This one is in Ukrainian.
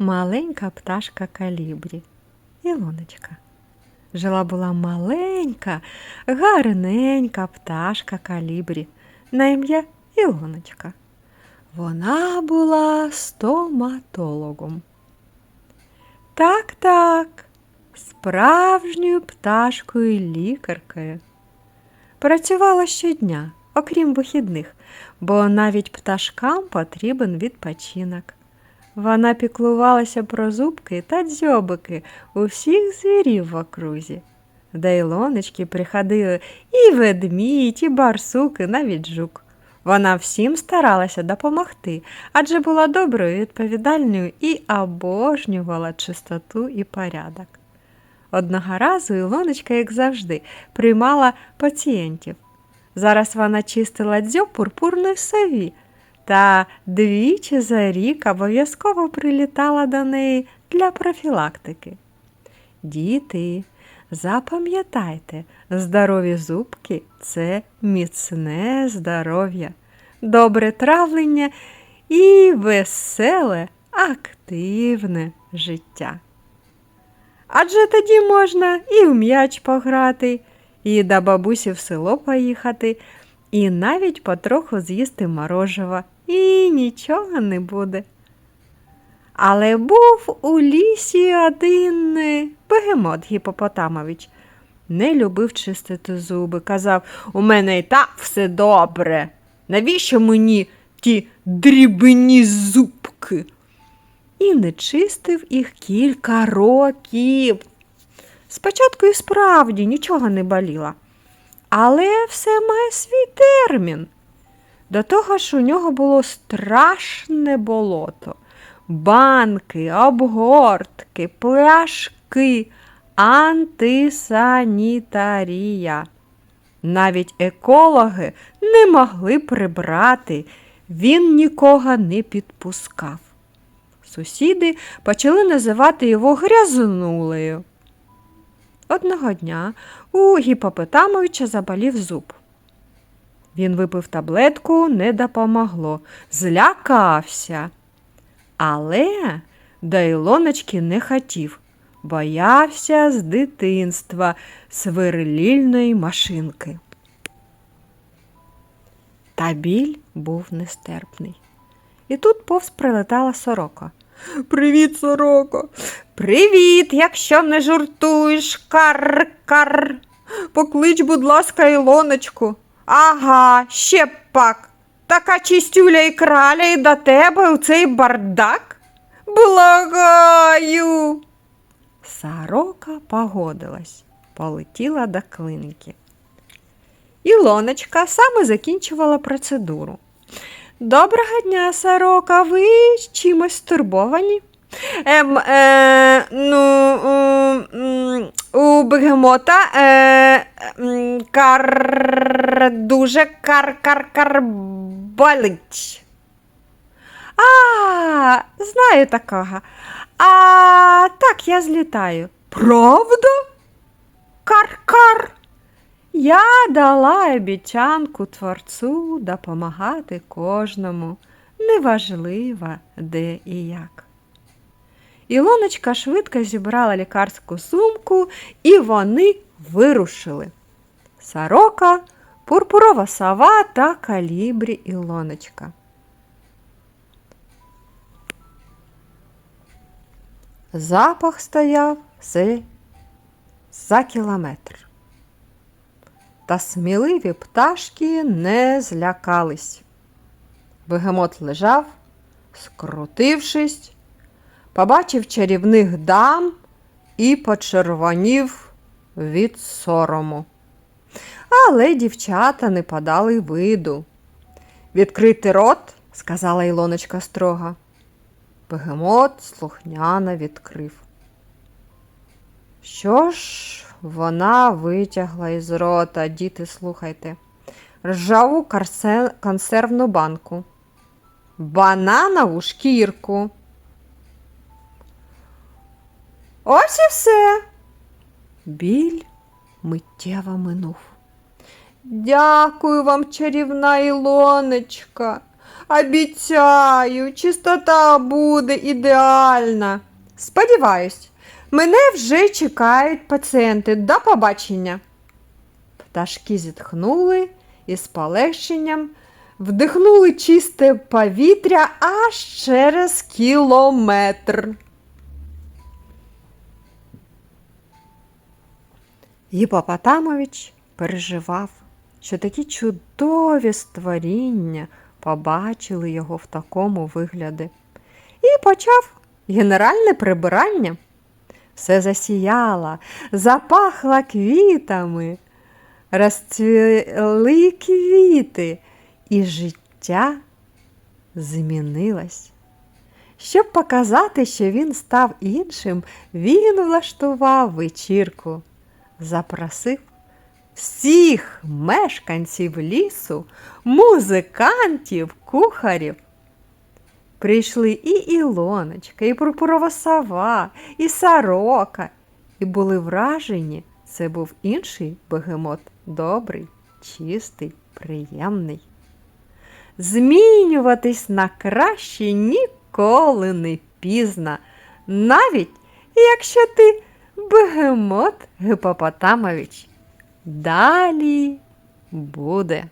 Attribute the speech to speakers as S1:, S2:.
S1: маленька пташка калібрі. Ілоночка. Жила була маленька, гарненька пташка калібрі на ім'я Ілоночка. Вона була стоматологом. Так, так, справжньою пташкою лікаркою. Працювала щодня, окрім вихідних, бо навіть пташкам потрібен відпочинок. Вона піклувалася про зубки та дзьобики у всіх звірів в окрузі. До Ілоночки приходили і ведмідь, і барсуки, навіть жук. Вона всім старалася допомогти, адже була доброю, відповідальною і обожнювала чистоту і порядок. Одного разу Ілоночка, як завжди, приймала пацієнтів. Зараз вона чистила дзьоб пурпурної сові та двічі за рік обов'язково прилітала до неї для профілактики. Діти, запам'ятайте, здорові зубки це міцне здоров'я, добре травлення і веселе, активне життя. Адже тоді можна і в м'яч пограти, і до бабусі в село поїхати, і навіть потроху з'їсти морожева, і нічого не буде. Але був у лісі один е, бегемот Гіпопотамович. Не любив чистити зуби, казав, у мене і так все добре. Навіщо мені ті дрібні зубки? І не чистив їх кілька років. Спочатку і справді нічого не боліло, але все має свій термін. До того ж у нього було страшне болото. Банки, обгортки, пляшки, антисанітарія. Навіть екологи не могли прибрати, він нікого не підпускав. Сусіди почали називати його грязнулею. Одного дня у Гіпопотамовича заболів зуб. Він випив таблетку, не допомогло, злякався. Але до Ілоночки не хотів, боявся з дитинства сверлільної машинки. Та біль був нестерпний. І тут повз прилетала сорока. Привіт, сороко. Привіт, якщо не жартуєш, кар-кар. Поклич, будь ласка, Ілоночку. Ага, ще пак. Така чистюля і краля і до тебе у цей бардак? Благаю. Сорока погодилась, полетіла до клиники. Ілоночка саме закінчувала процедуру. Доброго дня, сорока, ви чимось стурбовані? Ем, е, ну, м, у бегемота е, кар дуже кар-кар-кар болить. А, знаю такого. А так я злітаю. Правда? Кар-кар. Я дала обіцянку творцу допомагати кожному, неважливо де і як. Ілоночка швидко зібрала лікарську сумку, і вони вирушили. Сорока, пурпурова сова та калібрі Ілоночка. Запах стояв все за кілометр. Та сміливі пташки не злякались. Бегемот лежав, скрутившись, побачив чарівних дам і почервонів від сорому. Але дівчата не подали виду. Відкрити рот, сказала Ілоночка строго. Бегемот слухняно відкрив. Що ж вона витягла із рота, діти, слухайте, ржаву консервну банку, бананову шкірку. Ось і все. Біль миттєво минув. Дякую вам, чарівна Ілоночка. Обіцяю, чистота буде ідеальна. Сподіваюсь, мене вже чекають пацієнти. До побачення. Пташки зітхнули і з полегшенням вдихнули чисте повітря аж через кілометр. Гіпопотамович переживав, що такі чудові створіння побачили його в такому вигляді. І почав генеральне прибирання. Все засіяло, запахло квітами, розцвіли квіти, і життя змінилось. Щоб показати, що він став іншим, він влаштував вечірку, запросив всіх мешканців лісу, музикантів, кухарів. Прийшли і Ілоночка, і пурпурова сова, і сорока, і були вражені, це був інший бегемот, добрий, чистий, приємний. Змінюватись на краще ніколи не пізно, навіть якщо ти бегемот Гипопотамович. Далі буде.